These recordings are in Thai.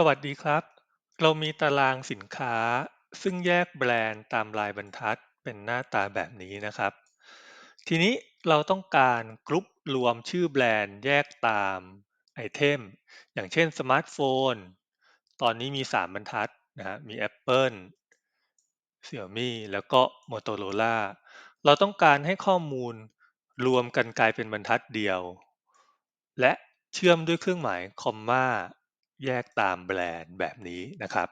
สวัสดีครับ เรามีตารางสินค้า ซึ่งแยกแบรนด์ตามลายบรรทัดเป็นหน้าตาแบบนี้นะครับ ทีนี้เราต้องการกรุ๊ปรวมชื่อแบรนด์แยกตามไอเทม อย่างเช่นสมาร์ทโฟน ตอนนี้มี 3 บรรทัดนะฮะ มี Apple Xiaomi แล้วก็ Motorola เราต้องการให้ข้อมูลรวมกันกลายเป็นบรรทัดเดียว และเชื่อมด้วยเครื่องหมายคอมมา แยกตามแบรนด์แบบนี้นะครับ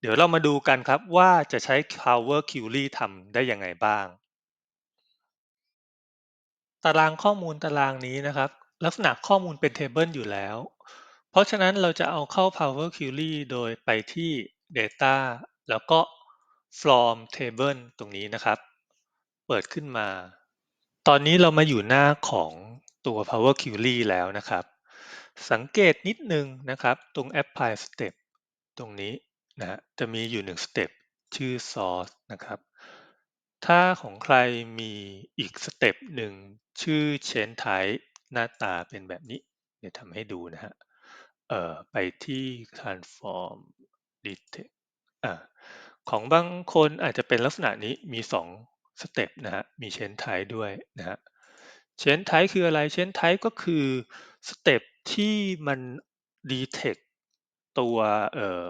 เดี๋ยวเรามาดูกันครับว่าจะใช้ Power Query ทำได้ยังไงบ้าง ตารางข้อมูลตารางนี้นะครับ ลักษณะข้อมูลเป็นเทเบิลอยู่แล้ว เพราะฉะนั้นเราจะเอาเข้า Power Query โดยไปที่ Data แล้วก็ From Table ตรงนี้นะครับ เปิดขึ้นมา ตอนนี้เรามาอยู่หน้าของตัว Power Query แล้วนะครับ สังเกตนิดนึงนะครับ ตรง Apply Step ตรงนี้นะฮะจะมีอยู่หนึ่งสเต็ปชื่อ Source นะครับ ถ้าของใครมีอีกสเต็ปหนึ่งชื่อ Change Type หน้าตาเป็นแบบนี้ เดี๋ยวทำให้ดูนะฮะเอ่อไปที่ Transform Detect อ่าของบางคนอาจจะเป็นลักษณะนี้มีสองสเต็ปนะฮะมี Change Type ด้วยนะฮะ Change Type คืออะไร Change Type ก็คือสเต็ป ที่มัน detect ตัว เอ่อ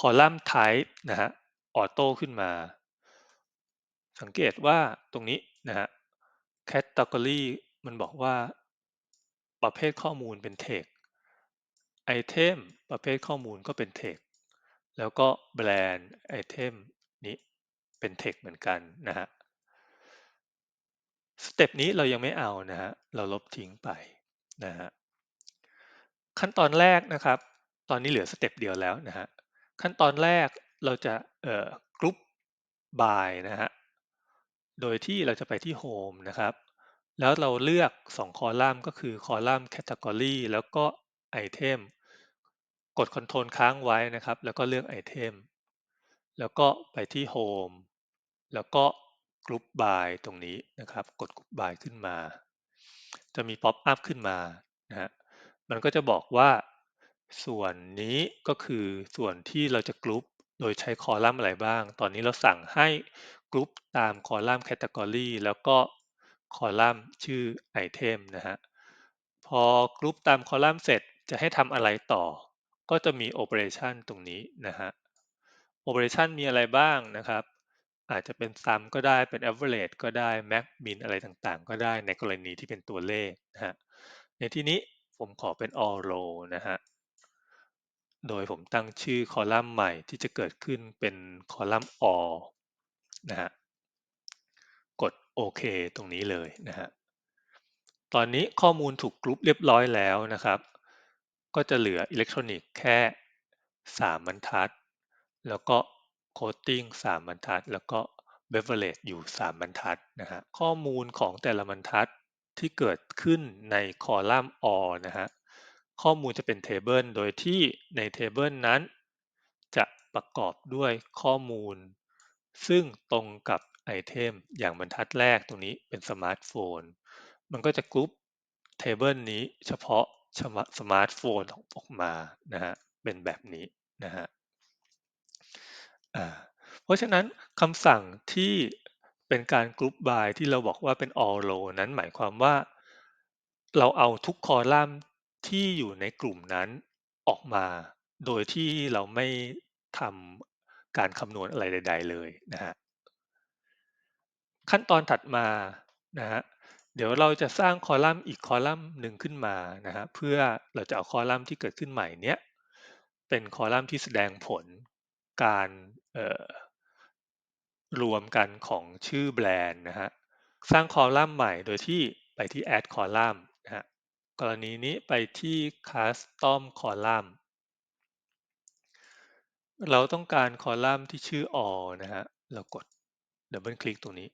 column type นะฮะออโต้ขึ้นมา สังเกตว่าตรงนี้นะฮะ category มันบอกว่าประเภทข้อมูลเป็น text item ประเภทข้อมูลก็เป็น text แล้วก็ brand item นี้เป็น text เหมือนกันนะฮะสเต็ปนี้เรายังไม่เอานะฮะ เราลบทิ้งไปนะฮะ ขั้นตอนแรกนะครับ ตอนนี้เหลือสเต็ปเดียวแล้วนะฮะ ขั้นตอนแรกเราจะเอ่อกรุ๊ป by นะฮะ โดยที่เราจะไปที่ Home นะครับ แล้วเราเลือก 2 คอลัมน์ก็คือคอลัมน์ Category แล้วก็ Item กด Ctrl ค้างไว้นะครับ แล้วก็เลือก Item แล้วก็ไปที่ Home แล้วก็ Group by ตรงนี้นะครับ กด Group by ขึ้นมา จะมี Pop up ขึ้นมานะฮะ มันก็จะบอกว่า ส่วนนี้ก็คือส่วนที่เราจะกรุ๊ปโดยใช้คอลัมน์อะไรบ้าง ตอนนี้เราสั่งให้กรุ๊ปตามคอลัมน์ Category แล้วก็คอลัมน์ชื่อ Item นะฮะ พอกรุ๊ปตามคอลัมน์เสร็จจะให้ทำอะไรต่อ ก็จะมี Operation ตรงนี้นะฮะ Operation มีอะไรบ้างนะครับ อาจจะเป็น sum ก็ได้เป็น average ก็ได้ max min อะไรต่างๆ ก็ได้ในกรณีที่เป็นตัวเลขนะฮะ ในที่นี้ ผมขอเป็น all row นะฮะ โดยผมตั้งชื่อคอลัมน์ใหม่ที่จะเกิดขึ้นเป็นคอลัมน์ all นะฮะ กดโอเคตรงนี้เลยนะฮะ ตอนนี้ข้อมูลถูกกรุ๊ปเรียบร้อยแล้วนะครับ ก็จะเหลืออิเล็กทรอนิกส์แค่ 3 บรรทัด แล้วก็โคดดิ้ง3บรรทัด แล้วก็เบเวอร์เรจอยู่ 3 บรรทัดนะฮะ ข้อมูลของแต่ละบรรทัด ที่เกิดขึ้นในคอลัมน์ all นะฮะ ข้อมูลจะเป็นเทเบิลโดยที่ในเทเบิลนั้น จะประกอบด้วยข้อมูล ซึ่งตรงกับไอเทมอย่างบรรทัดแรกตรงนี้เป็นสมาร์ทโฟน มันก็จะกรุ๊ปเทเบิลนี้เฉพาะสมาร์ทโฟนออกมานะฮะ เป็นแบบนี้นะฮะเพราะฉะนั้นคำสั่งที่ เป็นการกรุ๊ป by ที่เราบอกว่าเป็น all row นั้นหมายความว่า เราเอาทุกคอลัมน์ที่อยู่ในกลุ่มนั้นออกมา โดยที่เราไม่ทำการคำนวณอะไรใด ๆ เลยนะฮะขั้นตอนถัดมานะฮะเดี๋ยวเราจะสร้างคอลัมน์อีกคอลัมน์หนึ่งขึ้นมานะฮะเพื่อเราจะเอาคอลัมน์ที่เกิดขึ้นใหม่เนี้ยเป็นคอลัมน์ที่แสดงผลการเอ่อ รวมกันของชื่อแบรนด์นะฮะสร้างคอลัมน์ใหม่โดยที่ไปที่ add column นะฮะกรณีนี้ไปที่ custom column เราต้องการคอลัมน์ที่ชื่อ all นะฮะเรากดดับเบิลคลิกตรงนี้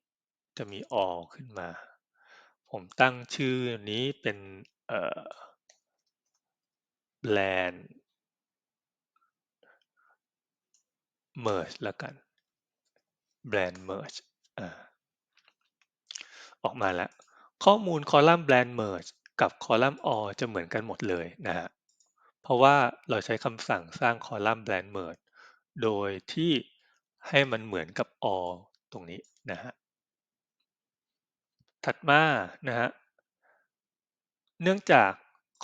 จะมี all ขึ้นมา ผมตั้งชื่อนี้เป็นเอ่อ brand merge ล้วกัน brand merge อออกมาแล้ว ข้อมูลคอลัมน์ brand merge กับคอลัมน์ all จะเหมือนกันหมดเลยนะฮะ เพราะว่าเราใช้คำสั่งสร้างคอลัมน์ brand merge โดยที่ให้มันเหมือนกับ all ตรงนี้นะฮะ ถัดมานะฮะ เนื่องจาก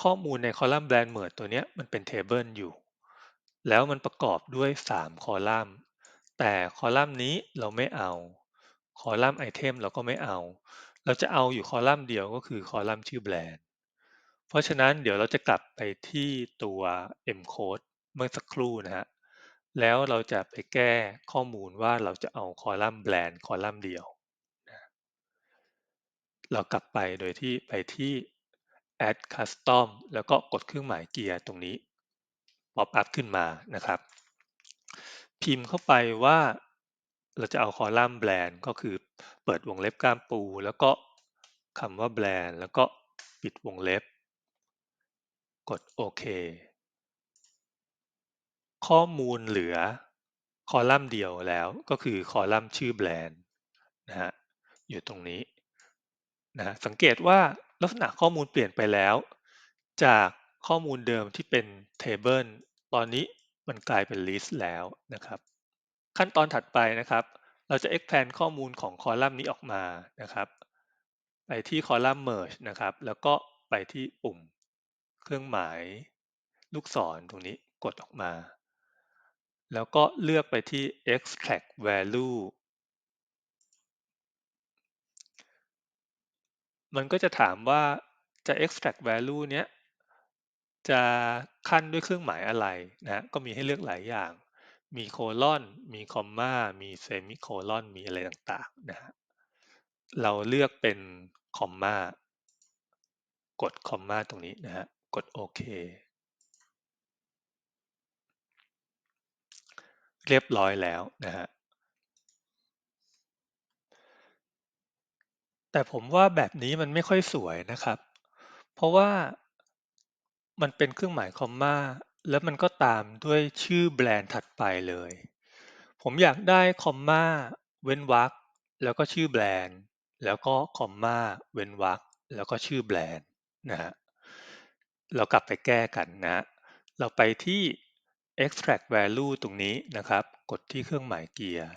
ข้อมูลในคอลัมน์ brand merge ตัวนี้มันเป็น table อยู่ แล้วมันประกอบด้วย 3 คอลัมน์ แต่คอลัมน์นี้เราไม่เอา คอลัมน์ไอเทมเราก็ไม่เอา เราจะเอาอยู่คอลัมน์เดียวก็คือคอลัมน์ชื่อแบรนด์ เพราะฉะนั้นเดี๋ยวเราจะกลับไปที่ตัว M code เมื่อสักครู่นะฮะ แล้วเราจะไปแก้ข้อมูลว่าเราจะเอาคอลัมน์แบรนด์คอลัมน์เดียว เรากลับไปโดยที่ไปที่ add custom แล้วก็กดเครื่องหมายเกียร์ตรงนี้ pop up ขึ้นมานะครับ พิมพ์เข้าไปว่า เราจะเอาคอลัมน์แบรนด์ก็คือเปิดวงเล็บกล้ามปู แล้วก็คำว่าแบรนด์แล้วก็ปิดวงเล็บ กดโอเค ข้อมูลเหลือคอลัมน์เดียวแล้วก็คือคอลัมน์ชื่อแบรนด์นะฮะอยู่ตรงนี้นะฮะสังเกตว่าลักษณะข้อมูลเปลี่ยนไปแล้ว จากข้อมูลเดิมที่เป็น Table ตอนนี้ มันกลายเป็น List แล้วนะครับ ขั้นตอนถัดไปนะครับ เราจะ expand ข้อมูลของคอลัมน์นี้ออกมานะครับ ไปที่คอลัมน์ merge นะครับ แล้วก็ไปที่ปุ่มเครื่องหมายลูกศรตรงนี้กดออกมา แล้วก็เลือกไปที่ extract value มันก็จะถามว่าจะ extract value เนี้ย จะขั้นด้วยเครื่องหมายอะไรนะก็มีให้เลือกหลายอย่าง มีโคลอนมีคอมมามีเซมิโคลอนมีอะไรต่างๆนะฮะ เราเลือกเป็นคอมมากดคอมมาตรงนี้นะฮะ กดโอเค เรียบร้อยแล้วนะฮะแต่ผมว่าแบบนี้มันไม่ค่อยสวยนะครับ เพราะว่า มันเป็นเครื่องหมายคอมมา แล้วมันก็ตามด้วยชื่อแบรนด์ถัดไปเลย ผมอยากได้คอมมา เว้นวรรคแล้วก็ชื่อแบรนด์ แล้วก็คอมมา เว้นวรรคแล้วก็ชื่อแบรนด์นะฮะ เรากลับไปแก้กันนะ เราไปที่ extract value ตรงนี้นะครับ กดที่เครื่องหมายเกียร์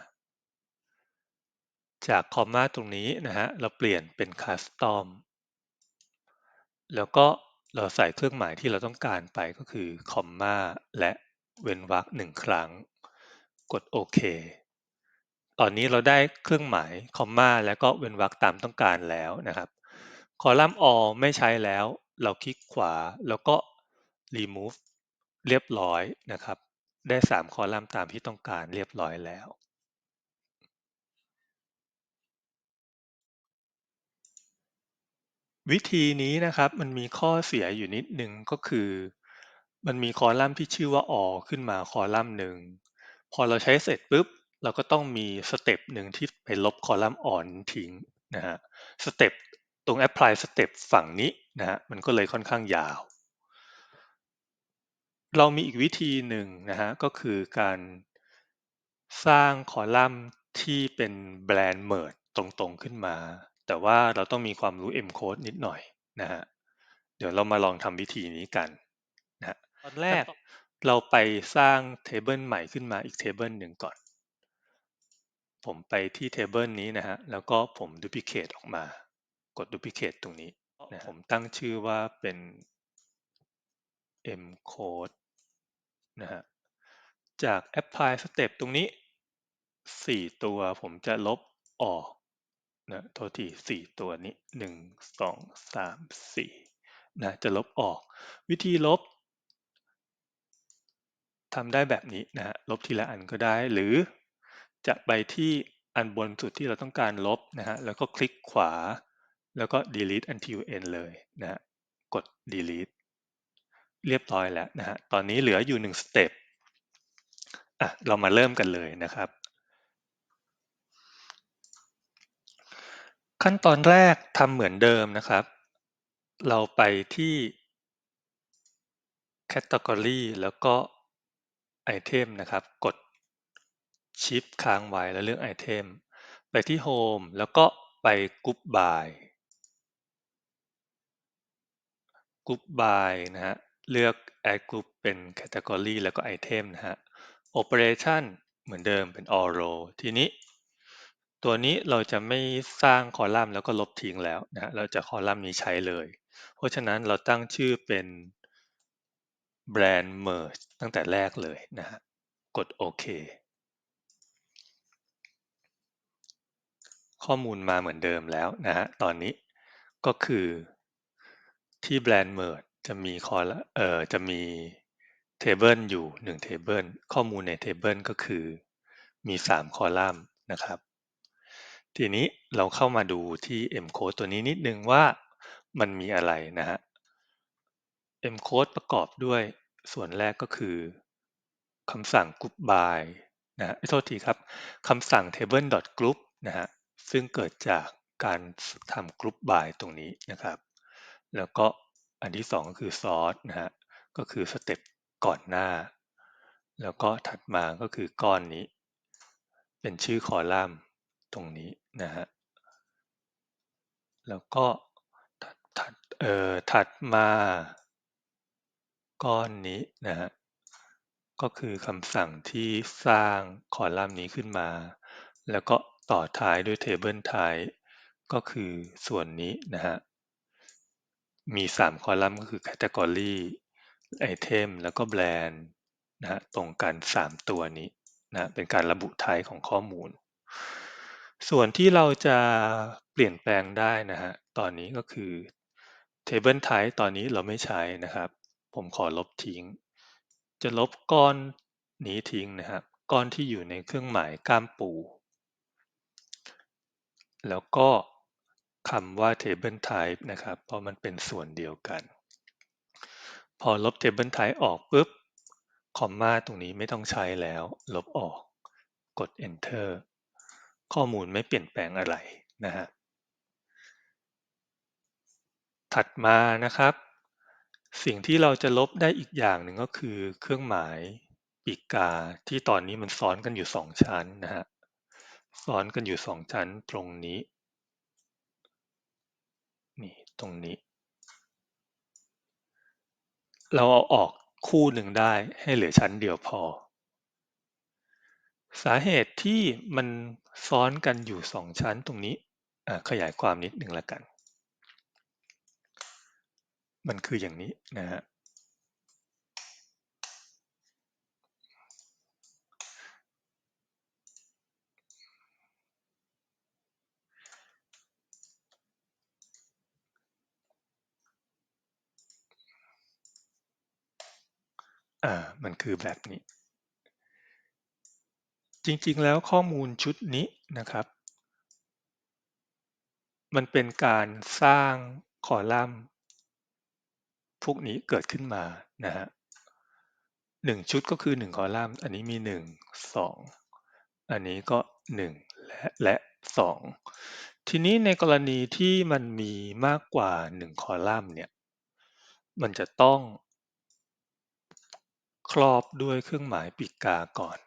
จากคอมมาตรงนี้นะฮะ เราเปลี่ยนเป็น custom แล้วก็ เราใส่เครื่องหมายที่เราต้องการไปก็คือคอมมาและเว้นวรรคหนึ่งครั้ง กดโอเคตอนนี้เราได้เครื่องหมายคอมมาแล้วก็เว้นวรรคตามต้องการแล้วนะครับคอลัมน์ all ไม่ใช้แล้ว เราคลิกขวาแล้วก็ remove เรียบร้อยนะครับ ได้ 3 คอลัมน์ตามที่ต้องการเรียบร้อยแล้ว วิธีนี้นะครับมันมีข้อเสียอยู่นิดนึงก็คือ มันมีคอลัมน์ที่ชื่อว่า all ขึ้นมาคอลัมน์หนึ่ง พอเราใช้เสร็จปุ๊บ เราก็ต้องมีสเต็ปหนึ่งที่ไปลบคอลัมน์ all นั้นทิ้งนะฮะสเต็ปตรง apply สเต็ปฝั่งนี้นะฮะมันก็เลยค่อนข้างยาว เรามีอีกวิธีหนึ่งนะฮะก็คือการสร้างคอลัมน์ที่เป็นแบรนด์ merge ตรงๆขึ้นมา แต่ว่าเราต้องมีความรู้ M code นิดหน่อยนะฮะเดี๋ยวเรามาลองทำวิธีนี้กันนะฮะตอนแรกเราไปสร้าง table ใหม่ขึ้นมาอีก table หนึ่งก่อน ผมไปที่ table นี้นะฮะแล้วก็ผม duplicate ออกมา กด duplicate ตรงนี้นะผมตั้งชื่อว่าเป็น M code นะฮะจาก apply step ตรงนี้สี่ตัวผมจะลบออก นะโทษทีสี่ตัวนี้หนึ่งสองสามสี่นะจะลบออก วิธีลบทำได้แบบนี้นะฮะลบทีละอันก็ได้ หรือจะไปที่อันบนสุดที่เราต้องการลบนะฮะแล้วก็คลิกขวา แล้วก็ delete until end เลยนะฮะกด delete เรียบร้อยแล้วนะฮะตอนนี้เหลืออยู่หนึ่งสเต็ปอะเรามาเริ่มกันเลยนะครับ ขั้นตอนแรกทำเหมือนเดิมนะครับ เราไปที่ Category แล้วก็ Item นะครับ กด Shift ค้างไว้แล้วเลือก Item ไปที่ Home แล้วก็ไป Group by Group by นะฮะ เลือก add group เป็น category แล้วก็ item นะฮะ operation เหมือนเดิมเป็น all row ทีนี้ ตัวนี้เราจะไม่สร้างคอลัมน์แล้วก็ลบทิ้งแล้วนะเราจะคอลัมน์นี้ใช้เลย เพราะฉะนั้นเราตั้งชื่อเป็น brand merge ตั้งแต่แรกเลยนะฮะกดโอเคข้อมูลมาเหมือนเดิมแล้วนะฮะตอนนี้ก็คือที่ brand merge จะมีคอลเอ่อจะมี table อยู่1 table ข้อมูลใน table ก็คือมี 3 คอลัมน์นะครับ ทีนี้เราเข้ามาดูที่ m code ตัวนี้นิดนึงว่ามันมีอะไรนะฮะ m code ประกอบด้วยส่วนแรกก็คือคำสั่ง group by นะฮะโทษทีครับคำสั่ง table group นะฮะซึ่งเกิดจากการทำ group by ตรงนี้นะครับ แล้วก็อันที่สองก็คือ sort นะฮะก็คือสเต็ปก่อนหน้า แล้วก็ถัดมาก็คือก้อนนี้ เป็นชื่อคอลัมน์ ตรงนี้นะฮะ แล้วก็ถัดถดเอ่อถัดมาก้อนนี้นะฮะ ก็คือคำสั่งที่สร้างคอลัมน์นี้ขึ้นมา แล้วก็ต่อท้ายด้วย table type ก็คือส่วนนี้นะฮะ มี 3 คอลัมน์ก็คือ category item แล้วก็ brand นะฮะตรงกัน 3 ตัวนี้นะเป็นการระบุไทป์ของข้อมูล ส่วนที่เราจะเปลี่ยนแปลงได้นะฮะตอนนี้ก็คือ table type ตอนนี้เราไม่ใช้นะครับ ผมขอลบทิ้ง จะลบก้อนนี้ทิ้งนะครับ ก้อนที่อยู่ในเครื่องหมายก้ามปู แล้วก็คำว่า table type นะครับ เพราะมันเป็นส่วนเดียวกัน พอลบ table type ออกปุ๊บ คอมมาตรงนี้ไม่ต้องใช้แล้ว ลบออก กด enter ข้อมูลไม่เปลี่ยนแปลงอะไรนะฮะถัดมานะครับ สิ่งที่เราจะลบได้อีกอย่างหนึ่งก็คือเครื่องหมายปีกกาที่ตอนนี้มันซ้อนกันอยู่สองชั้นนะฮะซ้อนกันอยู่สองชั้นตรงนี้นี่ตรงนี้ เราเอาออกคู่หนึ่งได้ให้เหลือชั้นเดียวพอ สาเหตุที่มันซ้อนกันอยู่สองชั้นตรงนี้ขยายความนิดหนึ่งละกัน มันคืออย่างนี้นะฮะอ่ามันคือแบบนี้ จริง ๆ แล้วข้อมูลชุดนี้นะครับ มันเป็นการสร้างคอลัมน์ พวกนี้เกิดขึ้นมานะฮะหนึ่งชุดก็คือหนึ่งคอลัมน์ อันนี้มีหนึ่งสองอันนี้ก็หนึ่งและและสองทีนี้ในกรณีที่มันมีมากกว่าหนึ่งคอลัมน์เนี่ยมันจะต้องครอบด้วยเครื่องหมายปีกกาก่อน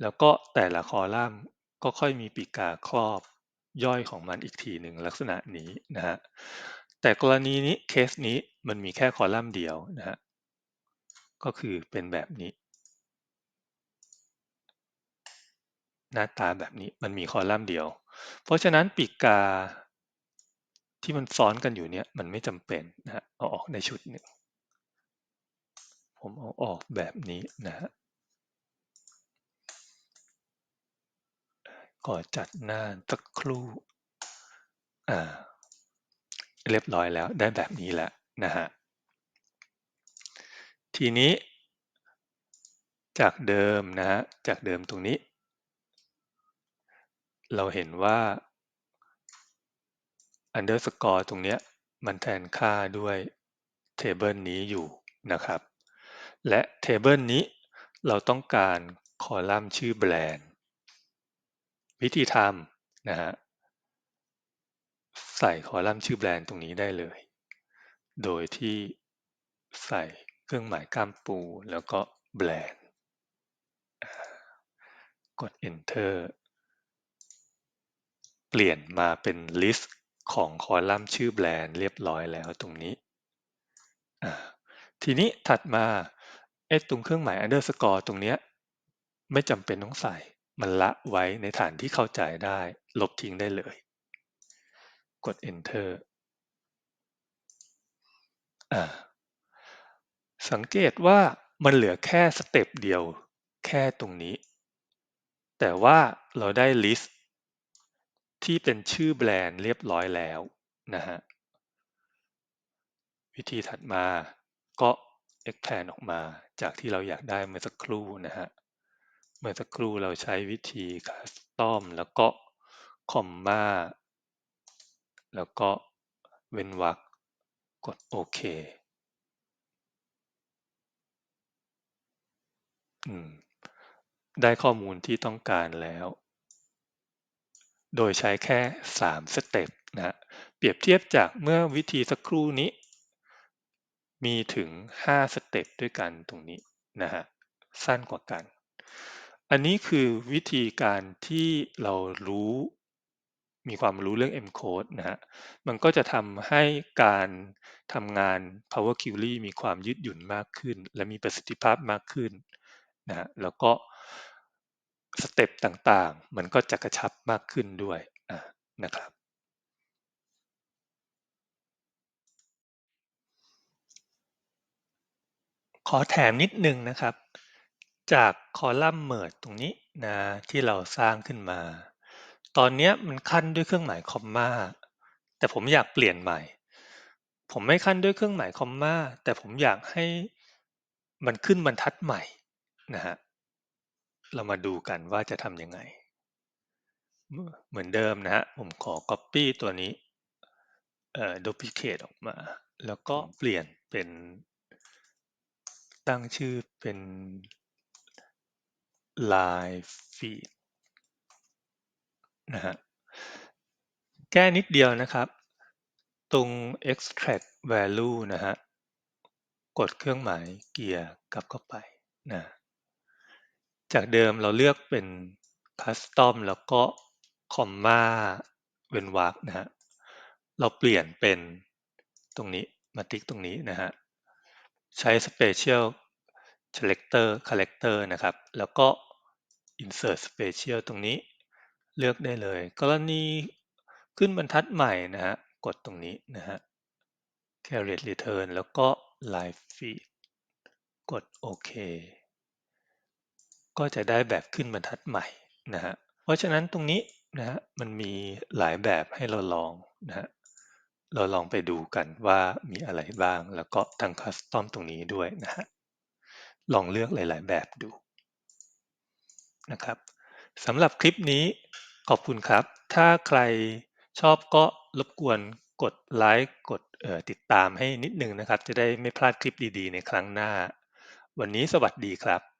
แล้วก็แต่ละคอลัมน์ก็ค่อยมีปีกกาครอบย่อยของมันอีกทีหนึ่งลักษณะนี้นะฮะแต่กรณีนี้เคสนี้มันมีแค่คอลัมน์เดียวนะฮะก็คือเป็นแบบนี้ หน้าตาแบบนี้มันมีคอลัมน์เดียว เพราะฉะนั้นปีกกาที่มันซ้อนกันอยู่เนี่ยมันไม่จำเป็นนะฮะเอาออกในชุดหนึ่งผมเอาออกแบบนี้นะฮะ ก่อจัดหน้าสักครู่อ่าเรียบร้อยแล้วได้แบบนี้แล้วนะฮะทีนี้ จากเดิมนะฮะจากเดิมตรงนี้ เราเห็นว่า underscore ตรงเนี้ยมันแทนค่าด้วยเทเบิลนี้อยู่นะครับ และเทเบิลนี้เราต้องการคอลัมน์ชื่อแบรนด์ วิธีทำนะฮะใส่คอลัมน์ชื่อแบรนด์ตรงนี้ได้เลย โดยที่ใส่เครื่องหมายก้ามปูแล้วก็แบรนด์ กด enter เปลี่ยนมาเป็น list ของคอลัมน์ชื่อแบรนด์เรียบร้อยแล้วตรงนี้ทีนี้ถัดมาไอ้ตรงเครื่องหมาย underscore ตรงเนี้ยไม่จำเป็นต้องใส่ มันละไว้ในฐานที่เข้าใจได้ ลบทิ้งได้เลย กด enter สังเกตว่ามันเหลือแค่สเต็ปเดียว แค่ตรงนี้ แต่ว่าเราได้ list ที่เป็นชื่อแบรนด์เรียบร้อยแล้วนะฮะ วิธีถัดมาก็ expand ออกมาจากที่เราอยากได้เมื่อสักครู่นะฮะ มื่อสักครู่เราใช้วิธี custom แล้วก็ comma แล้วก็เว้นวรรคกดโอเคได้ข้อมูลที่ต้องการแล้ว โดยใช้แค่ 3 สเต็ปนะฮะเปรียบเทียบจากเมื่อวิธีสักครู่นี้ มีถึง 5 สเต็ปด้วยกันตรงนี้นะฮะ สั้นกว่ากัน อันนี้คือวิธีการที่เรารู้ มีความรู้เรื่อง M-Code นะฮะ มันก็จะทำให้การทำงาน Power Query มีความยืดหยุ่นมากขึ้น และมีประสิทธิภาพมากขึ้นนะฮะ แล้วก็สเต็ปต่างๆ มันก็จะกระชับมากขึ้นด้วยนะครับ ขอแถมนิดนึงนะครับ จากคอลัมน์เมิร์ตรงนี้นะที่เราสร้างขึ้นมา ตอนนี้มันขั้นด้วยเครื่องหมายคอมมาแต่ผมอยากเปลี่ยนใหม่ ผมไม่ขั้นด้วยเครื่องหมายคอมมาแต่ผมอยากให้มันขึ้นบรรทัดใหม่นะฮะเรามาดูกันว่าจะทำยังไง เหมือนเดิมนะฮะผมขอ Copy ตัวนี้เอ่อ Duplicate ออกมา แล้วก็เปลี่ยนเป็นตั้งชื่อเป็น Line Feed นะฮะแก้นิดเดียวนะครับ ตรง extract value นะฮะกดเครื่องหมายเกียร์กลับเข้าไปนะจากเดิมเราเลือกเป็น custom แล้วก็ comma เว้นวรรคนะฮะเราเปลี่ยนเป็นตรงนี้มาติ๊กตรงนี้นะฮะใช้ special selector character นะครับ แล้วก็ insert special ตรงนี้เลือกได้เลย กรณีขึ้นบรรทัดใหม่นะฮะ กดตรงนี้นะฮะ create return แล้วก็ live feed กดโอเคก็จะได้แบบขึ้นบรรทัดใหม่นะฮะ เพราะฉะนั้นตรงนี้นะฮะมันมีหลายแบบให้เราลองนะฮะ เราลองไปดูกันว่ามีอะไรบ้างแล้วก็ทางคัสตอมตรงนี้ด้วยนะฮะ ลองเลือกหลาย ๆ แบบดู นะครับสำหรับคลิปนี้ขอบคุณครับ ถ้าใครชอบก็รบกวนกดไลค์กดติดตามให้นิดนึงนะครับ จะได้ไม่พลาดคลิปดีๆ ในครั้งหน้า วันนี้สวัสดีครับ